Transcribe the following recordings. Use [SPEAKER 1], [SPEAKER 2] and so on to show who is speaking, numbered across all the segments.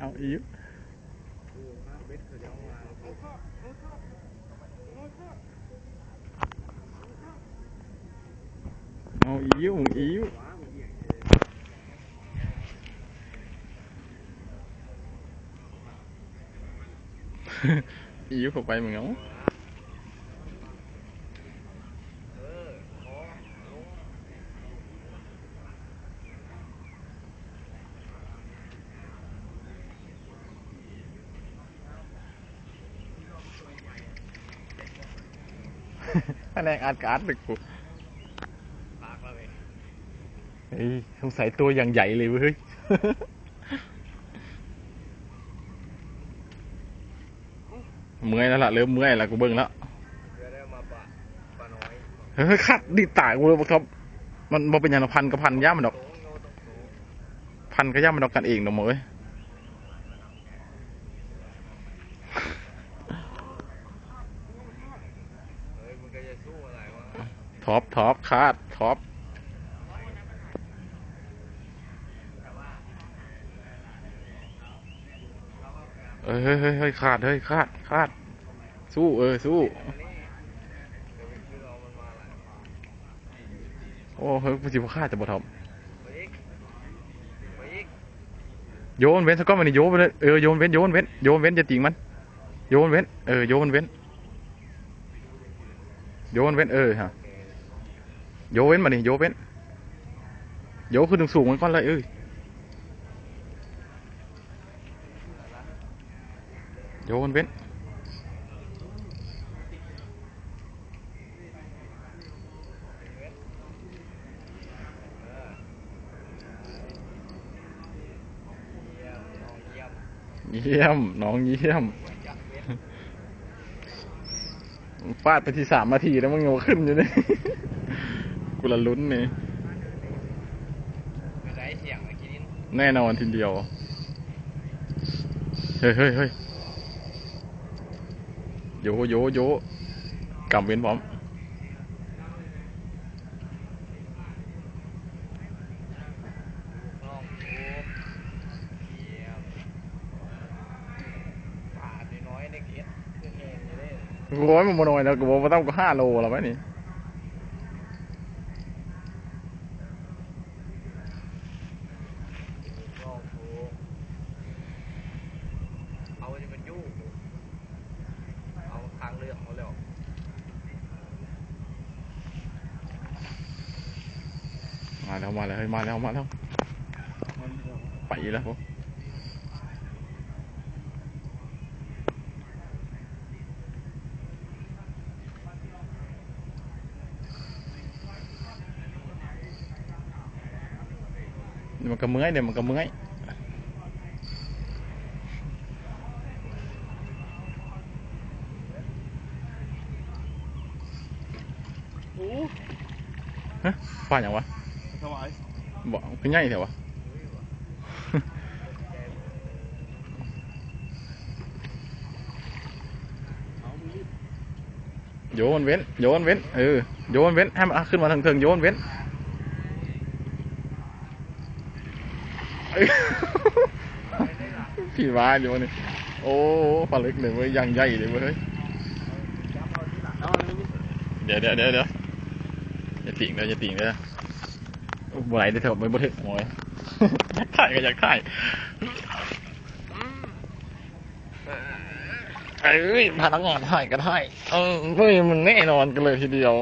[SPEAKER 1] เอาอิ๋วเอาอิ๋วอิ๋วอิ๋วเข้าไปมึงเอา แผนกอาดการ์ดดึกกูเฮ้ยสงสัยตัวอย่างใหญ่เลยเว้ยเมื่อยแล้วล่ะเริ่มเมื่อยแล้วกูเบิ่งแล้ว
[SPEAKER 2] จะได้มาปะปะน้อย
[SPEAKER 1] เฮ้ยขัดดีตายกูเลยบอกครับมันบ่เป็นอย่างพันกับพันย่ามันดอก
[SPEAKER 2] โตโนต้องโต
[SPEAKER 1] พันก็ย่ามันดอกกันเองดอกหมดเอ้ย
[SPEAKER 2] เฮ้ยมึงก็จะสู้อะไรวะ
[SPEAKER 1] ท็อปท็อปคาดท็อปเฮ้ยเฮ้ยเฮ้ยขาดเฮ้ยขาดขาด สู้ เออ สู้
[SPEAKER 2] อันนี้เดี๋ยมันมาหลาย
[SPEAKER 1] โอ้เฮ้ยผู้จิบขาดจะบ่ทอม
[SPEAKER 2] ไปอีกไป
[SPEAKER 1] โยนเว้นสกก้อนมันนี่โยนไปเลยเออโยนเว้นโยนเว้นโยนเว้นจะติงมัน โยนเว้นเออโยนเว้นโยนเว้นเออฮะ
[SPEAKER 2] โย
[SPEAKER 1] เว้นมานี่โยเว้นโยขึ้นถึงสูงมันก่อนเลยเอ้ยโยนเว้น
[SPEAKER 2] เยี่ยม น้องเยี่ยม
[SPEAKER 1] ฟาดไปที่สามนาทีแล้วมึงโยขึ้นอยู่เนี่ย กูละลุ้นนี่
[SPEAKER 2] ไม่ได้เสียงเมื่อกี้นี้
[SPEAKER 1] แน่นอนทีเดียว เฮ้ยเฮ้ยเฮ้ยโยโยโยกำเว้นพร้อม
[SPEAKER 2] น้องโตเยี่ยมปาดน้อยๆในเกียรขึ้นเองเลย
[SPEAKER 1] กูบอกว่ามันบ่น้อยแล้วกูบอกว่าต้องก็ห้าโลแล้วไหมนี่
[SPEAKER 2] น้องโต เอาจะเป็นยุ่งเอาทางเลือกเขาแล้ว
[SPEAKER 1] มาแล้วมาแล้วเฮ้ยมาแล้วมาแล้วไปแล้วพวกเดี๋ยวมันก็เมื่อยเดี๋ยวมันก็เมื่อย ฮะฟ้าอย่างวะ
[SPEAKER 3] ถวาย
[SPEAKER 1] บอกคือใหญ่แถววะ
[SPEAKER 3] เอามือรีบ
[SPEAKER 1] โยนเว้น โยนเว้น เออ โยนเว้น ให้มันอะขึ้นมาทางเทิงโยนเว้นเอ้ยพี่ว่าอยู่นี่โอ้ปลาเล็กเลยเว้ยยังใหญ่เลยเว้ย
[SPEAKER 3] เอามือรีบ
[SPEAKER 1] เดี๋ยวเดี๋ยวเดี๋ยวเดี๋ยว อย่าติ่งเดี๋ยวอย่าติ่งเดี๋ยวบ่ไหลได้เถอะไม่บ่ถึงหมอยอยากถ่ายก็อยากถ่ายเอ้ยพนักงานถ่ายก็ถ่ายเออเฮ้ยมันแน่นอนกันเลยทีเดียว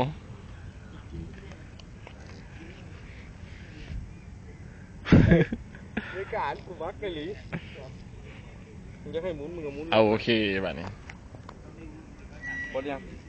[SPEAKER 3] ในการกูวักกะหลีมึงจะให้หมุนมึงก็หมุน
[SPEAKER 1] เอาโอเคแบบนี้
[SPEAKER 3] หมดยัง